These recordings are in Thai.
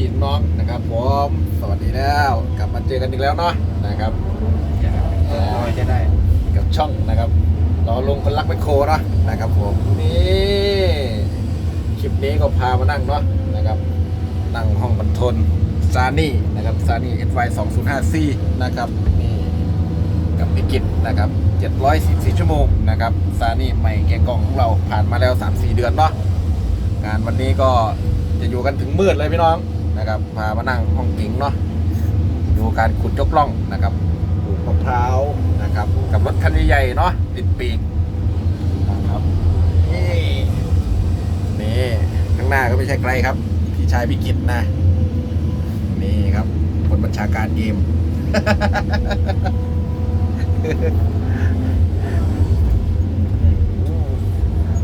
พี่น้องนะครับผมสวัสดีแล้วกลับมาเจอกันอีกแล้วเนาะนะครับเออน้อยจะได้กับช่องนะครับรอลงคนรักไมโครเนาะนะครับผมนี่คลิปนี้ก็พามานั่งเนาะนะครับนั่งห้องบรรทนซานี่นะครับซานี่ SY 205C นะครับนี่กับพิกิจนะครับ744ชั่วโมงนะครับซานี่ใหม่แกะกล่องของเราผ่านมาแล้ว3-4เดือนเนาะงานวันนี้ก็จะอยู่กันถึงมืดเลยพี่น้อง นะครับพามานั่งห้องกิ่งเนาะดูการขุดยกล่องนะครับปลูกมะพร้าวนะครับ กับรถคันใหญ่ๆเนาะติดปีกนะครับนี่นี่ข้างหน้าก็ไม่ใช่ไกลครับ พี่ชายพิกิจนะ นี่ครับคนบัญชาการเกม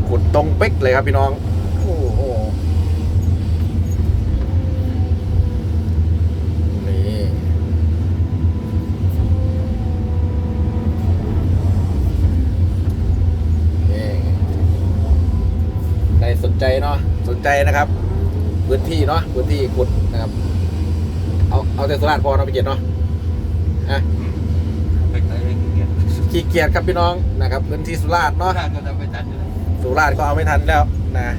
ขุดตรงเป๊กเลยครับพี่น้อง โอ้โห นี่นี่ใคร สนใจเนาะสนใจนะครับพื้นที่เนาะพื้นที่ขุดนะครับ เอาเอาแต่สุราษฎร์พอเนาะพี่เกียรติเนาะอะไปไหนไม่เกียรติขี้เกียจครับพี่น้องนะครับพื้นที่สุราษฎร์เนาะถ้าก็จะไปจัดอยู่สุราษฎร์ก็เอาไม่ทันแล้วนะ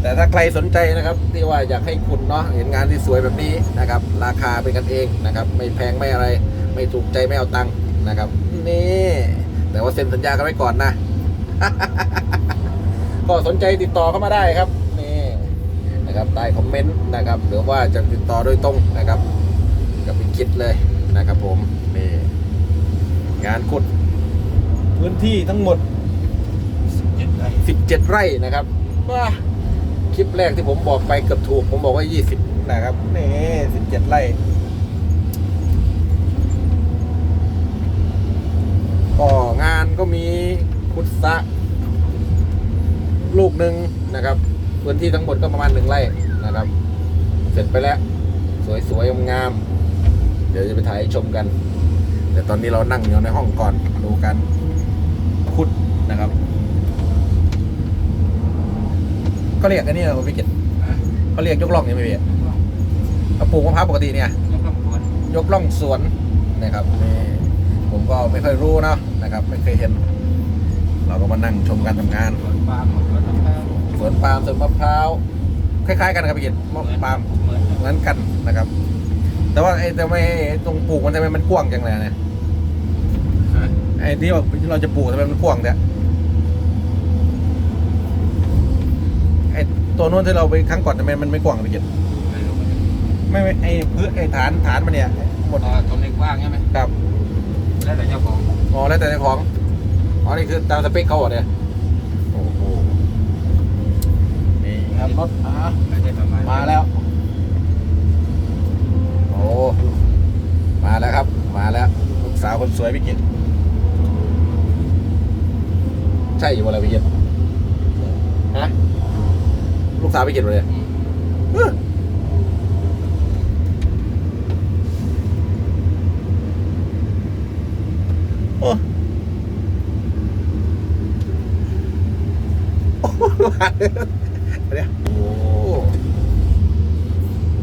แต่ถ้าใครสนใจนะครับที่ว่าอยากให้คุณเนาะเห็นงานที่สวยแบบนี้นะครับ ราคาเป็นกันเองนะครับ ไม่แพงไม่อะไร ไม่ถูกใจไม่เอาตังค์นะครับ นี่ แต่ว่าเซ็นสัญญากันไว้ก่อนนะ ก็สนใจติดต่อเข้ามาได้ครับนี่นะครับใต้คอมเมนต์นะครับหรือว่าจะติดต่อโดยตรงนะครับกับพี่คิดเลยนะครับผมนี่งานขุดพื้นที่ทั้งหมดเจ็ดไร่17 ไร่นะครับว้าคลิปแรกที่ผมบอกไปเกือบถูก ผมบอกว่า 20 นะครับนี่17 ไร่ก็งานก็มีคุดสะ ลูกหนึ่งนะครับพื้นที่ทั้งหมดก็ประมาณหนึ่งไร่นะครับ เสร็จไปแล้ว สวยๆงามๆเดี๋ยวจะไปถ่ายให้ชมกัน แต่ตอนนี้เรานั่งอยู่ในห้องก่อนดูกันขุดนะครับ ก็เรียกอันนี้เหรอพี่เกศเขาเรียกยกล่องนี่ไหมพี่เอาปลูกมะพร้าวปกติเนี่ยยังต้องตรวจยกล่องสวนนะครับนี่ผมก็ไม่เคยรู้เนาะนะครับ ไม่เคยเห็น เราก็มานั่งชมการทำงาน สวนปาล์มสวนมะพร้าวคล้ายๆกันนะครับพี่เกศมะปาล์มเหมือนเหมือนกันนะครับ แต่ว่าไอ้แต่ไม่ตรงปลูกมันทำไมมันกว้างจังเลยเนี่ยไอ้ที่ว่าที่เราจะปลูกทำไมมันกว้างเนี่ยไอ้ตัวนู้นที่เราไปครั้งก่อนทำไมมันไม่กว้างพี่เกศไม่รู้มันไม่ไม่ไอ้พื้นไอ้ฐานฐานมันเนี่ยหมดอ๋อตรงนี้กว้างใช่ไหมครับแล้วแต่เจ้าของอ๋อแล้วแต่เจ้าของอ๋อนี่คือตามสเปคเขาเหรอเนี่ยโอ้โหนี่ ครับรถอ่าไม่ได้ประมามาแล้ว โอ้ มาแล้วครับ มาแล้วลูกสาวคนสวยพี่เกียรติใช่อยู่วะไรพี่เกียรติฮะ ลูกสาวพี่เกียรติวะเลย อืม โอ้โอ้เดี๋ยวโอ้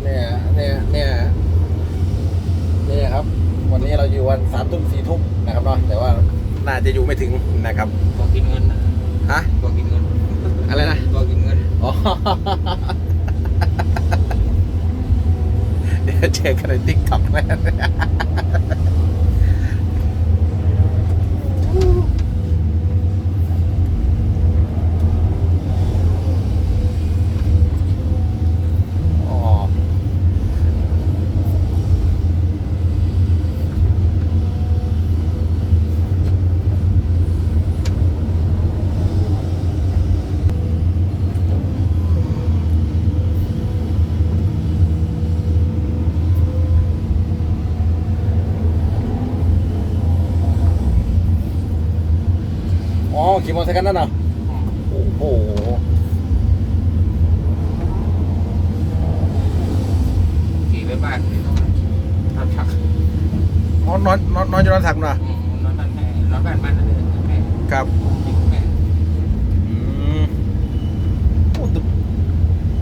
เนี่ยเนี่ยเนี่ยเนี่ยครับ วันนี้เราอยู่วันสามทุ่มสี่ทุ่มนะครับเนาะแต่ว่า น่าจะอยู่ไม่ถึงนะครับตัวกินเงินนะฮะตัวกินเงินอะไรนะตัวกินเงินอ๋อเดี๋ยวเจอกันในติ๊กต็อกแน่อ๋อ อ๋อขี่มอเตอร์ไซค์กันนั่นเหรอโอ้โหขี่ไปบ้านเลยต้องทำชักอ๋อนอนนอนนอนอยู่นอนถักนะอืมนอนบ้านแม่นอนบ้านมันนั่นเลยแม่ครับยิงแม่อืมโอ้แต่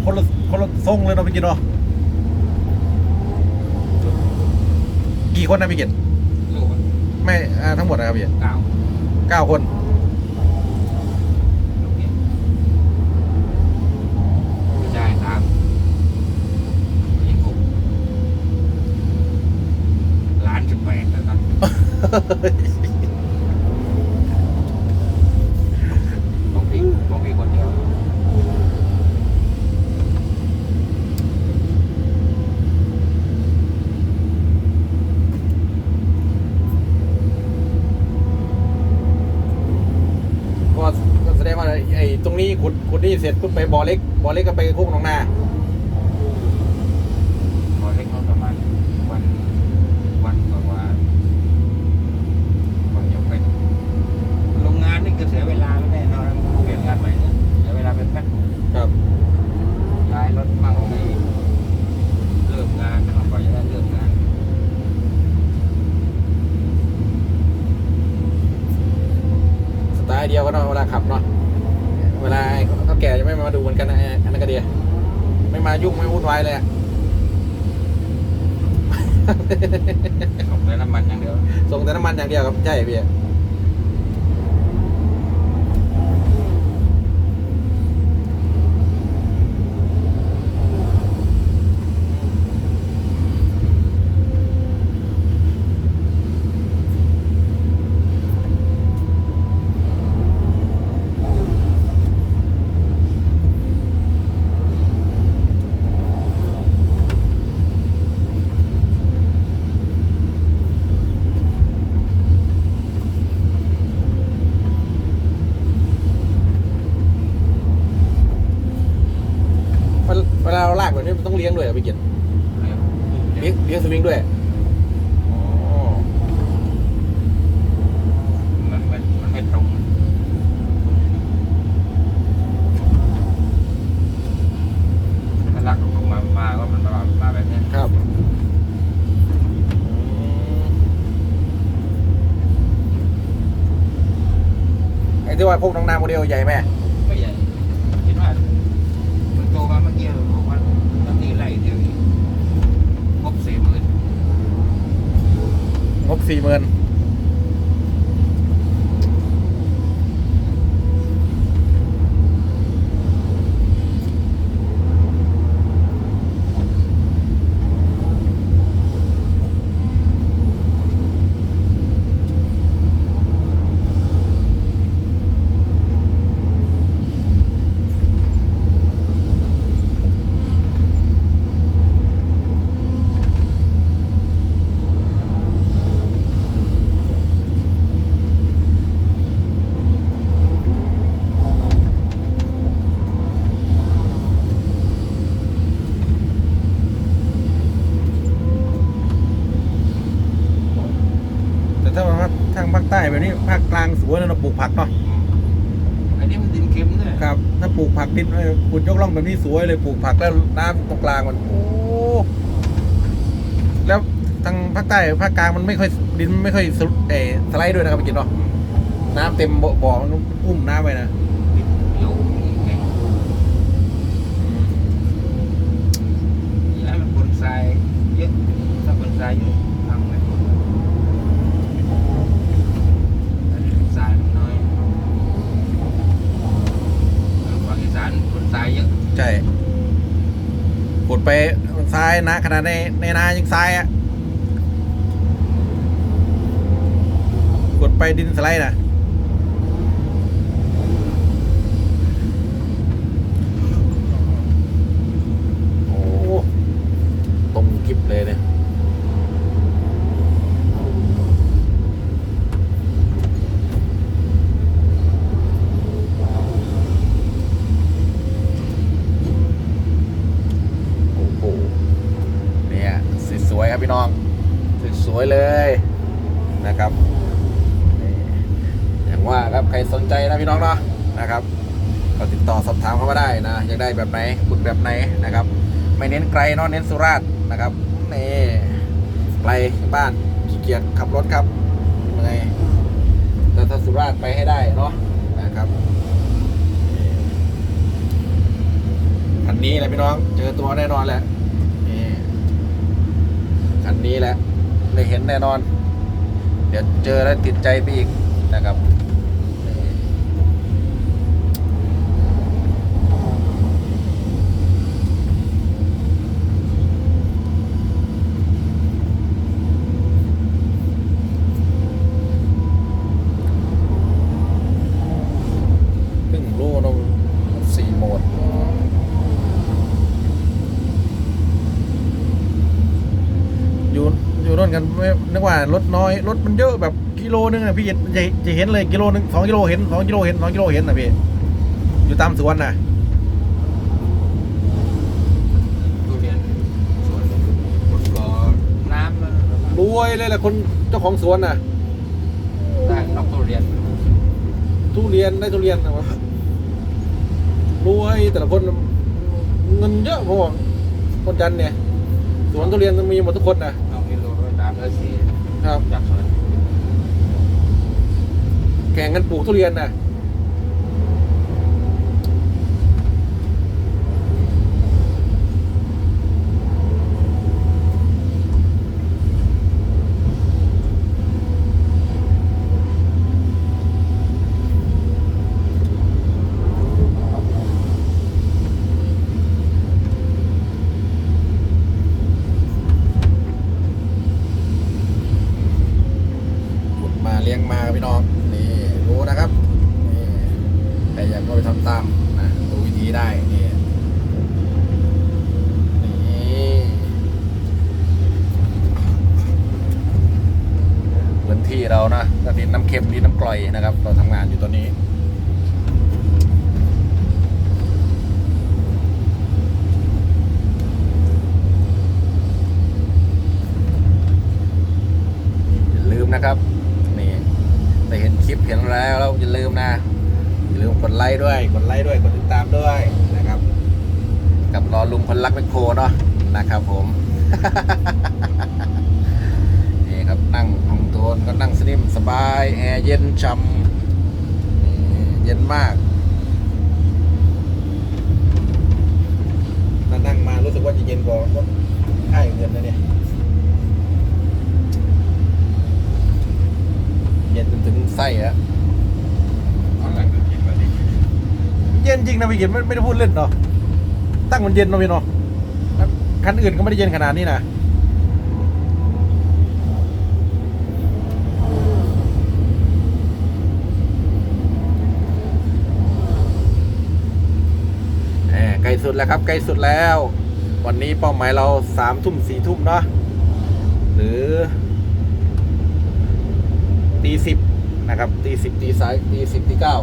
คนละคนละทรงเลยเนาะพี่กินเนาะกี่คนนะพี่เกียรติลูกอะไม่อ่าทั้งหมดนะครับพี่เก้าเก้าคน ลูกเนี่ยผู้ชายสามผู้หญิงหกหลานสิบแปดแล้วครับ ของพี่ของพีคนเดียวก็ก็แสดงว่าไอ้ตรงนี้ขุดขุดนี่เสร็จปุ๊บไปบ่อเล็กบ่อเล็กก็ไปโคกหนองนา พอเล็กน้อยประมาณวันวันกว่าๆก่อนจะไปโรงงานนี่ก็เสียเวลาแล้วแน่นอนเปลี่ยนงานใหม่เนี่ยเสียเวลาเป็นแป๊บ ครับ ย้ายรถมั่งมีเริ่มงานนะครับกว่าจะได้เริ่มงาน สไตล์ เดียวกันเนาะเวลาขับเนาะเวลาเขาแก่จะไม่มาดูเหมือนกันนะไอ้อันนั้นก็ดีไม่มายุ่งไม่วุ่นวายเลยอะส่งแต่น้ำมันอย่างเดียวส่งแต่น้ำมันอย่างเดียวครับใช่พี่เวลาเราลากแบบนี้มันต้อง เลี้ยงด้วยเหรอพี่เกียรติเลี้ยงเลี้ยงสวิงด้วยอ๋อมันไม่มันไม่ตรงถ้าหลักตรงมามาก็มันมามาแบบนี้ครับไอ้ที่ว่าพวกน้องนาโมเดลใหญ่ไหม ไม่ใหญ่คิดว่ามันโตมาเมื่อกี้เราบอกว่าตอนนี้ไล่เดียวนี้ครบสี่หมื่น งบ สี่หมื่นแต่ถ้าว่าทางภาคใต้แบบนี้ภาคกลางสวยนะเราปลูกผักเนาะอันนี้มันดินเค็มด้วยครับ ถ้าปลูกผักดินเอ้ยขุดยกร่องแบบนี้สวยเลยปลูกผักแล้วน้ำตรงกลางมันโอ้แล้วทางภาคใต้ภาคกลางมันไม่ค่อยดินไม่ค่อยสลเออสไลด์ด้วยนะครับพี่กินเนาะน้ำเต็มบ่อบ่อมันอุ้มน้ำไปนะดินเหนียวแข็งแล้วมันบนทรายเยอะถ้าบนทรายเยอะทำไม่หมดอันนี้ทรายมันน้อยฝั่งอีสานบนทรายเยอะ ใช่ขุดไปทรายนะขนาดในในนายังทรายอะขุดไปดินสไลด์นะโอ้ตรงกิบเลยเนี่ยโอ้โหเนี่ยส วยๆครับพี่น้องสวยๆเลยนะครับอย่างว่าครับใครสนใจนะพี่น้องเนาะนะครับก็ติดต่อสอบถามเข้ามาได้นะอยากได้แบบไหนขุดแบบไหนนะครับ ไม่เน้นไกลเนาะเน้นสุราษฎร์นะครับนี่ไกลบ้านขี้เกียจขับรถครับเมื่อยแต่ถ้าสุราษฎร์ไปให้ได้เนาะนะครับนี่คันนี้แหละพี่น้องเจอตัวแน่นอนแหละ นี่แหละได้เห็นแน่นอน เดี๋ยวเจอแล้วติดใจไปอีกนะครับนี่ครึ่งโลนสี่โหมด อยู่อยู่ร่น กันไม่นึกว่ารถน้อยรถมันเยอะแบบกิโลนึงอะพี่จะจะจะเห็นเลยกิโลนึงสองกิโลเห็นสองกิโลเห็นสองกิโลเห็นนะพี่อยู่ตามสวนนะทุเรียนสวนบนก่อน้ำมันรวยเลยแหละคนเจ้าของสวนน่ะได้นอกทุเรียน ทุเรียนได้ทุเรียนนะครับรวยแต่ละคนเงินเยอะพอคนจันทร์เนี่ยสวนทุเรียนมีหมดทุกคนนะน อกกิโลร้อยสามร้อยสี่ครับ จากสวนแข่งกันปลูกทุเรียนนะขุดมาเลี้ยงมาพี่น้องนี่รู้นะครับนี่ใครอยากก็ไปทำตามนะดูวิธีได้นี่นี่พื้นที่เรานะก็ดินน้ำเค็มดินน้ำกร่อยนะครับ เราทำงานอยู่ตัวนี้ อย่าลืมนะครับ นี่ได้เห็นคลิปเห็น แล้วแล้วอย่าลืมนะอย่าลืมกดไลค์ด้วยกดไลค์ด้วยกดติดตามด้วยนะครับ กับรอลุงคนรักแมคโครเนาะนะครับผมนี่ครับนั่งห้องโทนก็นั่งสนิมสบายแอร์เย็นช่ำเย็นมากถ้านั่งมารู้สึกว่าจะเย็นกว่ารถค่ายเงินนะเนี่ย เย็นจนถึงไส้อะ เอาหลังก็คิดว่าดี เย็นจริงนะ พี่เขียนไม่ไม่ได้พูดเล่นเนาะตั้งมันเย็นเนาะพี่เนาะคันอื่นก็ไม่ได้เย็นขนาดนี้นะแหมใกล้สุดแล้วครับใกล้สุดแล้ว วันนี้เป้าหมายเราสามทุ่มสี่ทุ่มเนาะหรือตีสิบนะครับตีสิบตีสายตีสิบตีเก้า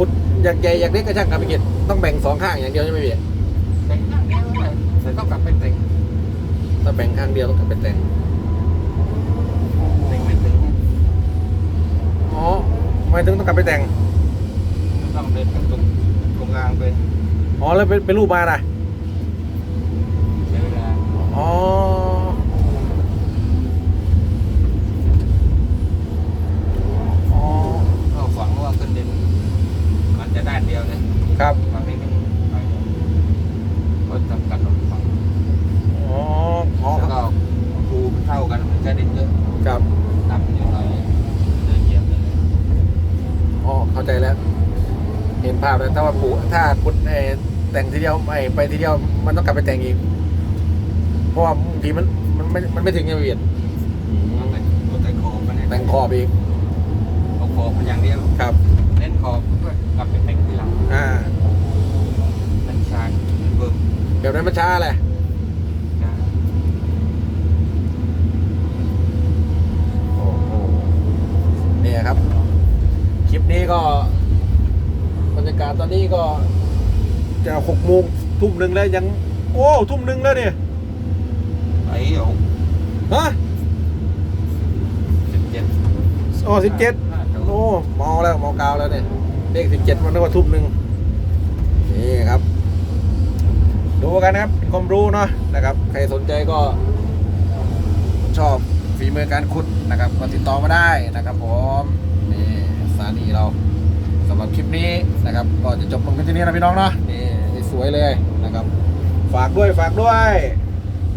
ขุด อยากใหญ่อยากเล็กก็ช่างครับพี่เกดต้องแบ่งสองข้างอย่างเดียวใช่ไหมพี่แต่งหน้าเดียวเลยแต่ต้องกลับไปแต่งถ้าแบ่งข้างเดียวต้องกลับไปแต่งแต่งไม่ถึงอ๋อหมายถึงต้องกลับไปแต่งต้องเดินกันตรงตรงกลางไปอ๋อแล้วเป็นเป็นรูปมานะใช้เวลาอ๋ออ๋อ ก็ฝังว่าขึ้นดินมันจะด้านเดียวเลย ครับฝั่งนี้มันไปก็จำกัดฝั่งอ๋ออ๋อแล้วก็ภูมันเท่ากันมันจะเดินเยอะครับต่ำอยู่หน่อยเดินเหยียบเลยอ๋อเข้าใจแล้ว เห็นภาพแล้วถ้าว่าปูถ้าขุดเอ่อแต่งทีเดียวไม่ไปทีเดียวมันต้องกลับไปแต่งอีก เพราะว่าบางทีมันมันไม่มันไม่ถึงไงพี่เกดเอาแต่เอาแต่ขอบมันเนี่ยแต่งขอบอีกเอาขอบมันอย่างเดียวครับ เล่นขอบก็กลับไปแต่ง อ่า มันชาญเบิ่มเดี๋ยวนั้นมันช้าแหละนะโอ้โหเนี่ยครับ คลิปนี้ก็บรรยากาศตอนนี้ก็ จะหกโมงทุ่มหนึ่งแล้วยัง โอ้ ทุ่มหนึ่งแล้วเนี่ยไอ้หกฮะสิบเจ็ดโอ้สิบเจ็ดโอ้เมาแล้วเมากาวแล้วเนี่ย เลขสิบเจ็ดมันนึกว่าทุ่มหนึ่งนี่ครับ ดูกันนะครับความรู้เนาะนะครับ ใครสนใจก็ชอบฝีมือการขุดนะครับก็ติดต่อมาได้นะครับผมนี่สถานีเราสำหรับคลิปนี้นะครับ ก็จะจบลงที่นี้นะพี่น้องเนาะนี่สวยเลยนะครับ ฝากด้วยฝากด้วย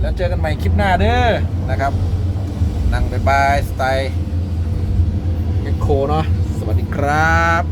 แล้วเจอกันใหม่คลิปหน้าเด้อนะครับ นั่งบายบายสไตล์เมคโคเนาะสวัสดีครับ